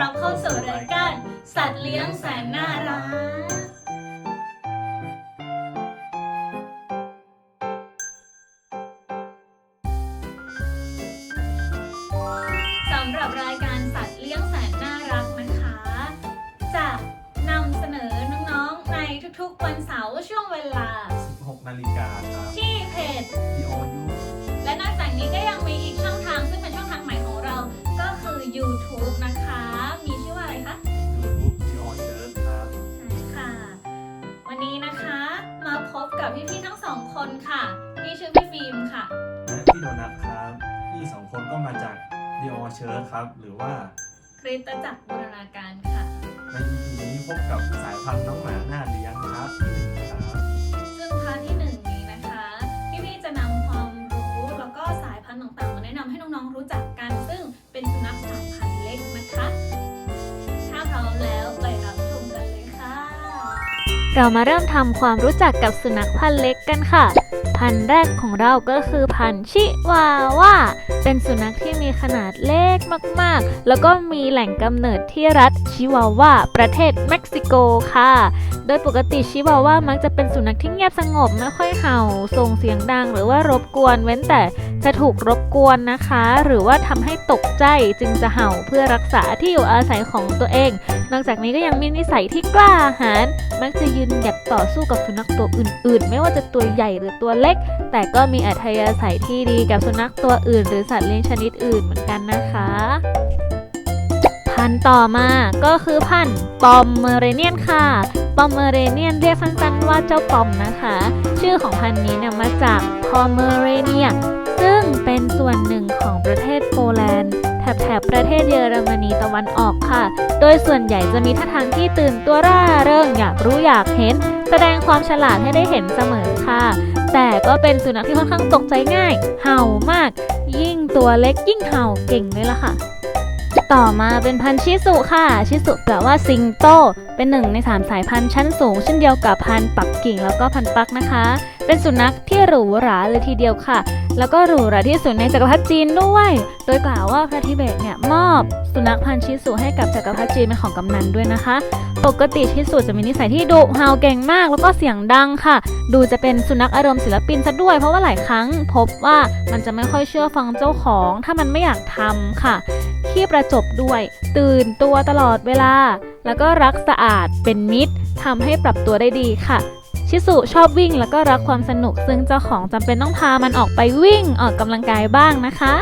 รับเข้าสู่รายการสัตว์เลี้ยงแสนน่ารัก สำหรับรายการสัตว์เลี้ยงแสนน่ารักนะคะ จะนำเสนอน้องๆในทุกๆวันเสาร์ช่วงเวลา 16นาฬิกาครับที่เพจ DOU และนอกจากนี้ก็ยังมีอีก YouTube นะคะ มีชื่อว่าอะไรคะ YouTube DO Shirt ครับใช่ค่ะ วันนี้นะคะมาพบกับพี่ๆทั้งสองคนค่ะ พี่ชื่อพี่ฟิล์มค่ะ และพี่โดนัทครับพี่สองคนก็มาจาก DO Shirt ครับ หรือว่าคริสตจักรบูรณาการค่ะ ใน EP นี้พบกับสายพันธุ์น้องหมาหน้า เรามาเริ่มทำความรู้จักกับสุนัขพันธุ์เล็กกันค่ะ พันธุ์แรกของเราก็คือพันธุ์ชิวาว่าเป็นสุนัขที่มีขนาดเล็กมากๆ แล้วก็มีแหล่งกำเนิดที่รัฐชิวาว่าประเทศเม็กซิโกค่ะ โดยปกติชิวาว่ามักจะเป็นสุนัขที่เงียบสงบไม่ค่อยเห่าส่งเสียงดัง หรือว่ารบกวนเว้นแต่ จะถูกรบกวนนะคะ หรือว่าทำให้ตกใจจึงจะเห่าเพื่อรักษาที่อยู่อาศัยของตัวเอง นอกจากนี้ก็ยังมีนิสัยที่กล้าหาญมักจะยืนหยัดต่อสู้กับสุนัขตัวอื่น ๆ ไม่ว่าจะตัวใหญ่หรือตัวเล็ก แต่ก็มีอัธยาศัยที่ดีกับสุนัขตัวอื่น หรือสัตว์เลี้ยงชนิดอื่นเหมือนกันนะคะพันต่อมาก็คือพันปอมเมเรเนียนค่ะ ปอมเมเรเนียนเรียกสั้นๆว่าเจ้าปอมนะคะ ชื่อของพันนี้เนี่ยมาจากพอมเมเรเนีย ซึ่งเป็นส่วนหนึ่งของประเทศโปแลนด์แถบประเทศเยอรมนีตะวันออกค่ะ โดยส่วนใหญ่จะมีท่าทางที่ตื่นตัวร่าเริงอยากรู้อยากเห็น แสดงความฉลาดให้ได้เห็นเสมอค่ะ แต่ก็เป็นสุนัขที่ค่อนข้างตกใจง่าย เห่ามาก ยิ่งตัวเล็กยิ่งเห่าเก่งเลยล่ะค่ะ ต่อมาเป็นพันธุ์ชิสุค่ะ ชิสุแปลว่าสิงโต เป็นหนึ่งในสามสายพันธุ์ชั้นสูงเช่นเดียวกับพันธุ์ปักกิ่งแล้วก็พันธุ์ปักนะคะ เป็นสุนัขที่หรูหราเลยทีเดียวค่ะ แล้วก็หรูหราที่สุดในจักรพรรดิจีนด้วย โดยกล่าวว่าพระทิเบตเนี่ยมอบ สุนัขพันธุ์ชิสุให้กับจักรพรรดิจีนเป็นของกำนันด้วยนะคะ ปกติชิสุจะมีนิสัยที่ดุเห่าเก่งมาก แล้วก็เสียงดังค่ะ ดูจะเป็นสุนัขอารมณ์ศิลปินซะด้วย เพราะว่าหลายครั้ง พบว่ามันจะไม่ค่อยเชื่อฟังเจ้าของ ถ้ามันไม่อยากทำค่ะ ขี้ประจบด้วย ตื่นตัวตลอดเวลา แล้วก็รักสะอาดเป็นมิตรทำให้ปรับตัวได้ดีค่ะ ชิสุชอบวิ่งแล้วก็รักความสนุก ซึ่งเจ้าของจำเป็นต้องพามันออกไปวิ่งออกกำลังกายบ้างนะคะ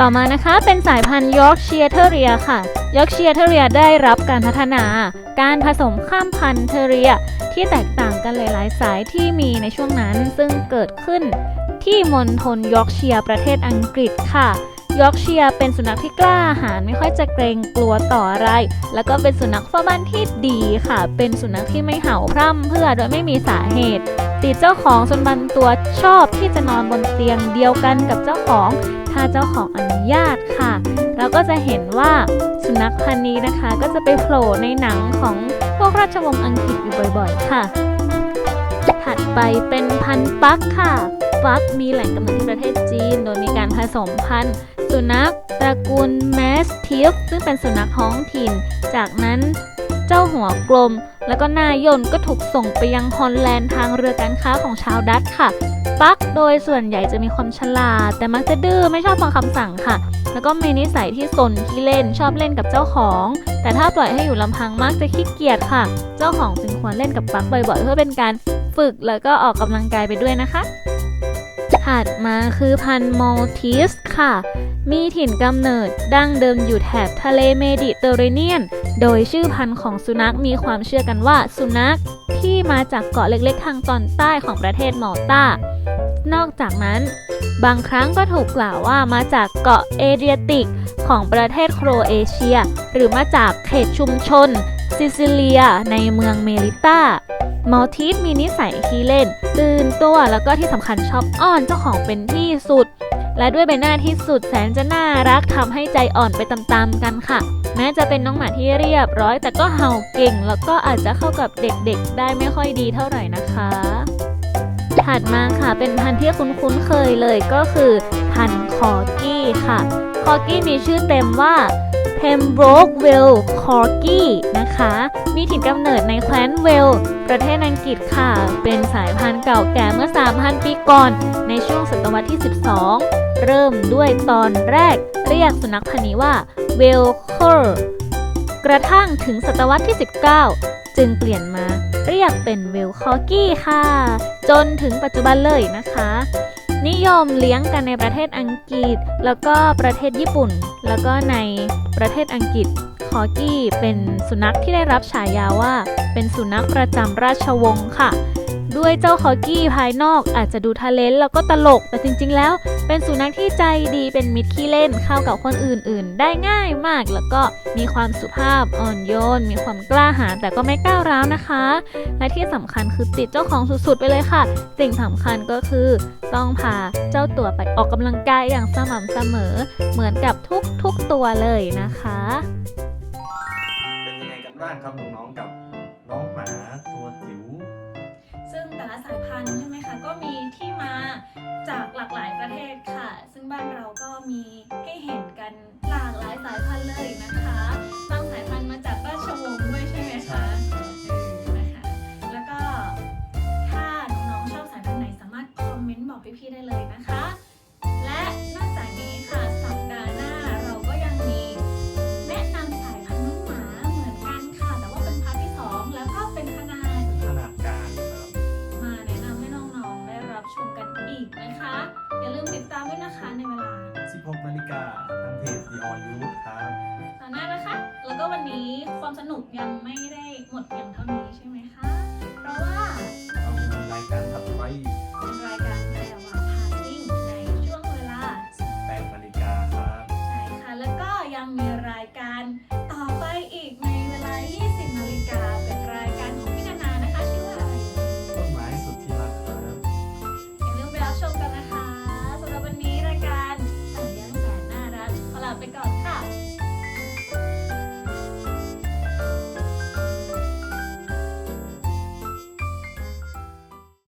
ต่อมานะคะเป็นสายพันธุ์ยอร์กเชียเทเรียค่ะยอร์กเชียเทเรียได้รับการพัฒนา การผสมข้ามพันธุ์เทเรียที่แตกต่างกันหลายๆ สายที่มีในช่วงนั้นซึ่งเกิดขึ้นที่มณฑลยอร์กเชียประเทศอังกฤษค่ะ ยอร์กเชียร์เป็นสุนัขที่กล้าหาญไม่ค่อยจะเกรงกลัวต่ออะไร แล้วก็เป็นสุนัขเฝ้าบ้านที่ดีค่ะ เป็นสุนัขที่ไม่เห่าพร่ำเพื่อโดยไม่มีสาเหตุ ติดเจ้าของจนบางตัวชอบที่จะนอนบนเตียงเดียวกันกับเจ้าของ ถ้าเจ้าของอนุญาตค่ะ เราก็จะเห็นว่าสุนัขพันธุ์นี้นะคะ ก็จะไปโผล่ในหนังของพวกราชวงศ์อังกฤษอยู่บ่อยๆ ค่ะ ถัดไปเป็นพันธุ์ปักค่ะ ปักมีแหล่งกำเนิดที่ประเทศจีน โดยมีการผสมพันธุ์ สุนัขตระกูลแมสทิฟซึ่งเป็นสุนัขท้องถิ่น จากนั้นเจ้าหัวกลม แล้วก็หน้ายนก็ถูกส่งไปยังฮอลแลนด์ทางเรือการค้าของชาวดัตช์ค่ะ ปักโดยส่วนใหญ่จะมีความฉลาด แต่มักจะดื้อไม่ชอบฟังคำสั่งค่ะ แล้วก็มีนิสัยที่สนที่เล่นชอบเล่นกับเจ้าของ แต่ถ้าปล่อยให้อยู่ลำพังมักจะขี้เกียจค่ะ เจ้าของจึงควรเล่นกับปักบ่อยๆ เพื่อเป็นการฝึกแล้วก็ออกกำลังกายไปด้วยนะคะ ถัดมาคือพันธุ์มอลทิสค่ะ มีถิ่นกำเนิดดั้งเดิมอยู่แถบทะเลเมดิเตอร์เรเนียน โดยชื่อพันธุ์ของสุนัขมีความเชื่อกันว่าสุนัขที่มาจากเกาะเล็กๆ ทางตอนใต้ของประเทศมอลตานอกจากนั้น บางครั้งก็ถูกกล่าวว่ามาจากเกาะเอเดรียติกของประเทศโครเอเชีย หรือมาจากเขตชุมชน ซิซิเลีย ในเมืองเมลิต้า มอลทีสมีนิสัยขี้เล่น ตื่นตัวแล้วก็ที่สำคัญชอบอ้อนเจ้าของเป็นที่สุด และด้วยใบหน้าที่สุดแสนจะน่ารักทำให้ใจอ่อนไปตามๆกันค่ะ แม้จะเป็นน้องหมาที่เรียบร้อย แต่ก็เห่าเก่ง แล้วก็อาจจะเข้ากับเด็กๆ ได้ไม่ค่อยดีเท่าไหร่นะคะถัดมาค่ะเป็นพันธุ์ที่คุ้นๆเคยเลยก็คือพันธุ์คอกี้ค่ะ คอกี้มีชื่อเต็มว่า Pembrokeville Corgi นะคะ มีถิ่นกำเนิดในแคว้นเวล ประเทศอังกฤษค่ะ เป็นสายพันธุ์เก่าแก่เมื่อ 3,000 ปีก่อน ในช่วงศตวรรษที่ 12 เริ่มด้วยตอนแรก เรียกสุนัขพันธุ์นี้ว่า w e l c o r กระทั่งถึงศตวรรษที่ 19 จึงเปลี่ยนมาเรียกเป็นเวลคอกี้ค่ะ จนถึงปัจจุบันเลยนะคะ นิยมเลี้ยงกันในประเทศอังกฤษ แล้วก็ประเทศญี่ปุ่น แล้วก็ในประเทศอังกฤษคอกี้เป็นสุนัขที่ได้รับฉายาว่า เป็นสุนัขประจำราชวงศ์ค่ะ ด้วยเจ้าคอกี้ภายนอกอาจจะดูทะเลนแล้วก็ตลกแต่จริงๆแล้ว เป็นสุนัขที่ใจดีเป็นมิตรขี้เล่นเข้ากับคนอื่นๆ ได้ง่ายมากแล้วก็มีความสุภาพอ่อนโยน มีความกล้าหาญแต่ก็ไม่ก้าวร้าวนะคะ และที่สำคัญคือติดเจ้าของสุดๆ ไปเลยค่ะ สิ่งสำคัญก็คือ ต้องพาเจ้าตัวไปออกกำลังกายอย่างสม่ำเสมอ เหมือนกับทุกๆตัวเลยนะคะ เป็นยังไงกันบ้างครับน้องๆกับน้องหมาตัวจิ๋ว แต่ละสายพันธุ์ใช่ไหมคะก็มีที่มาจากหลากหลายประเทศค่ะ ซึ่งบ้านเราก็มี อย่าลืมติดตามด้วยนะคะในเวลา 16นาฬิกาทางเพจ The All You ครับตอนหน้านะคะ แล้วก็วันนี้ความสนุกยังไม่ได้หมดเพียงเท่านี้ใช่ไหมคะ เพราะว่า เรามีรายการถัดไป